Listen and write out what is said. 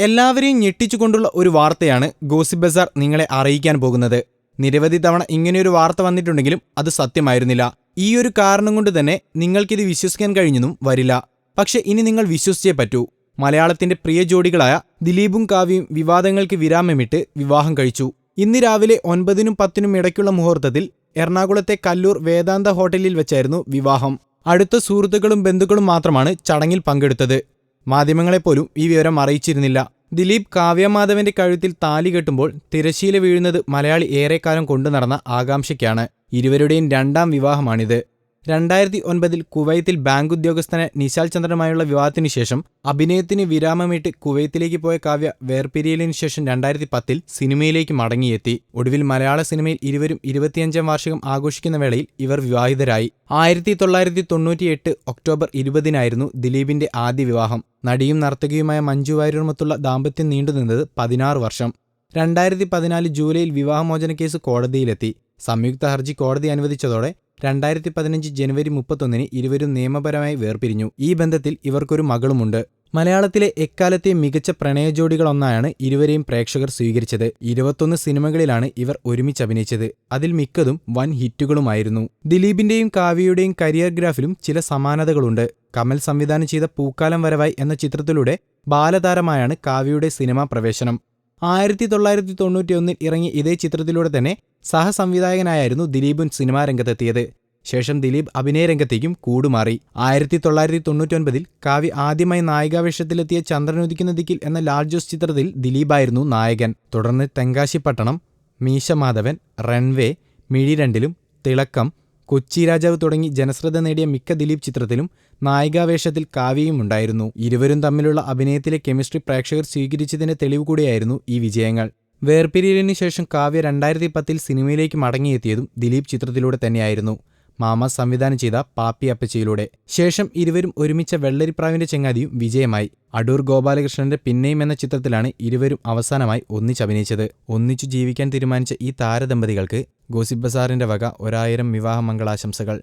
എല്ലാവരെയും ഞെട്ടിച്ചുകൊണ്ടുള്ള ഒരു വാർത്തയാണ് ഗോസിപ്പ് ബസാർ നിങ്ങളെ അറിയിക്കാൻ പോകുന്നത്. നിരവധി തവണ ഇങ്ങനെയൊരു വാർത്ത വന്നിട്ടുണ്ടെങ്കിലും അത് സത്യമായിരുന്നില്ല. ഈ ഒരു കാരണം കൊണ്ട് തന്നെ നിങ്ങൾക്കിത് വിശ്വസിക്കാൻ കഴിഞ്ഞെന്നും വരില്ല. പക്ഷെ ഇനി നിങ്ങൾ വിശ്വസിച്ചേ പറ്റൂ. മലയാളത്തിന്റെ പ്രിയ ജോഡികളായ ദിലീപും കാവ്യയും വിവാദങ്ങൾക്ക് വിരാമമിട്ട് വിവാഹം കഴിച്ചു. ഇന്ന് രാവിലെ ഒൻപതിനും പത്തിനും ഇടയ്ക്കുള്ള മുഹൂർത്തത്തിൽ എറണാകുളത്തെ കല്ലൂർ വേദാന്ത ഹോട്ടലിൽ വെച്ചായിരുന്നു വിവാഹം. അടുത്ത സുഹൃത്തുക്കളും ബന്ധുക്കളും മാത്രമാണ് ചടങ്ങിൽ പങ്കെടുത്തത്. മാധ്യമങ്ങളെപ്പോലും ഈ വിവരം അറിയിച്ചിരുന്നില്ല. ദിലീപ് കാവ്യമാധവന്റെ കഴുത്തിൽ താലി കെട്ടുമ്പോൾ തിരശീല വീഴുന്നത് മലയാളി ഏറെക്കാലം കൊണ്ടു നടന്ന ആകാംക്ഷയ്ക്കാണ്. ഇരുവരുടെയും രണ്ടാം വിവാഹമാണിത്. രണ്ടായിരത്തി ഒൻപതിൽ കുവൈത്തിൽ ബാങ്ക് ഉദ്യോഗസ്ഥനെ നിശാൽ ചന്ദ്രനുമായുള്ള വിവാഹത്തിനു ശേഷം അഭിനയത്തിന് വിരാമമിട്ട് കുവൈത്തിലേക്ക് പോയ കാവ്യ വേർപിരിയലിനു ശേഷം രണ്ടായിരത്തി പത്തിൽ സിനിമയിലേക്ക് മടങ്ങിയെത്തി. ഒടുവിൽ മലയാള സിനിമയിൽ ഇരുവരും ഇരുപത്തിയഞ്ചാം വാർഷികം ആഘോഷിക്കുന്ന വേളയിൽ ഇവർ വിവാഹിതരായി. ആയിരത്തി തൊള്ളായിരത്തി തൊണ്ണൂറ്റിയെട്ട് ഒക്ടോബർ ഇരുപതിനായിരുന്നു ദിലീപിന്റെ ആദ്യ വിവാഹം. നടിയും നർത്തകിയുമായ മഞ്ജു വാര്യർമത്തുള്ള ദാമ്പത്യം നീണ്ടുനിന്നത് പതിനാറ് വർഷം. രണ്ടായിരത്തി പതിനാല് ജൂലൈയിൽ വിവാഹമോചന കേസ് കോടതിയിലെത്തി. സംയുക്ത ഹർജി കോടതി അനുവദിച്ചതോടെ രണ്ടായിരത്തി പതിനഞ്ച് ജനുവരി മുപ്പത്തൊന്നിന് ഇരുവരും നിയമപരമായി വേർപിരിഞ്ഞു. ഈ ബന്ധത്തിൽ ഇവർക്കൊരു മകളുമുണ്ട്. മലയാളത്തിലെ എക്കാലത്തെ മികച്ച പ്രണയജോഡികളൊന്നായാണ് ഇരുവരെയും പ്രേക്ഷകർ സ്വീകരിച്ചത്. ഇരുപത്തൊന്ന് സിനിമകളിലാണ് ഇവർ ഒരുമിച്ച് അഭിനയിച്ചത്. അതിൽ മിക്കതും വൻ ഹിറ്റുകളുമായിരുന്നു. ദിലീപിന്റെയും കാവ്യയുടെയും കരിയർ ഗ്രാഫിലും ചില സമാനതകളുണ്ട്. കമൽ സംവിധാനം ചെയ്ത പൂക്കാലം വരവായി എന്ന ചിത്രത്തിലൂടെ ബാലതാരമായാണ് കാവ്യയുടെ സിനിമാ പ്രവേശനം. ആയിരത്തി തൊള്ളായിരത്തി തൊണ്ണൂറ്റിയൊന്നിൽ ഇറങ്ങിയ ഇതേ ചിത്രത്തിലൂടെ തന്നെ സഹസംവിധായകനായിരുന്നു ദിലീപും സിനിമാ രംഗത്തെത്തിയത്. ശേഷം ദിലീപ് അഭിനയരംഗത്തേക്കും കൂടുമാറി. ആയിരത്തി തൊള്ളായിരത്തി തൊണ്ണൂറ്റൊൻപതിൽ കാവ്യ ആദ്യമായി നായികാവേഷത്തിലെത്തിയ ചന്ദ്രനുദിക്കുന്ന ദിക്കിൽ എന്ന ലാൽ ജോസ് ചിത്രത്തിൽ ദിലീപായിരുന്നു നായകൻ. തുടർന്ന് തെങ്കാശിപ്പട്ടണം മീശമാധവൻ റൺവേ മിഴിരണ്ടിലും തിളക്കം കൊച്ചി രാജാവ് തുടങ്ങി ജനശ്രദ്ധ നേടിയ മിക്ക ദിലീപ് ചിത്രത്തിലും നായികാവേഷത്തിൽ കാവ്യയും ഉണ്ടായിരുന്നു. ഇരുവരും തമ്മിലുള്ള അഭിനയത്തിലെ കെമിസ്ട്രി പ്രേക്ഷകർ സ്വീകരിച്ചതിന്റെ തെളിവ് കൂടിയായിരുന്നു ഈ വിജയങ്ങൾ. വേർപിരിയലിനു ശേഷം കാവ്യ രണ്ടായിരത്തി പത്തിൽ സിനിമയിലേക്ക് മടങ്ങിയെത്തിയതും ദിലീപ് ചിത്രത്തിലൂടെ തന്നെയായിരുന്നു. മാമ സംവിധാനം ചെയ്ത പാപ്പി അപ്പച്ചയിലൂടെ. ശേഷം ഇരുവരും ഒരുമിച്ച വെള്ളരിപ്രാവിന്റെ ചെങ്ങാതിയും വിജയമായി. അടൂർ ഗോപാലകൃഷ്ണന്റെ പിന്നെയും എന്ന ചിത്രത്തിലാണ് ഇരുവരും അവസാനമായി ഒന്നിച്ചഭിനയിച്ചത് ഒന്നിച്ചു ജീവിക്കാൻ തീരുമാനിച്ച ഈ താരദമ്പതികൾക്ക് ഗോസിപ്പ് വക ഒരായിരം വിവാഹ മംഗളാശംസകൾ.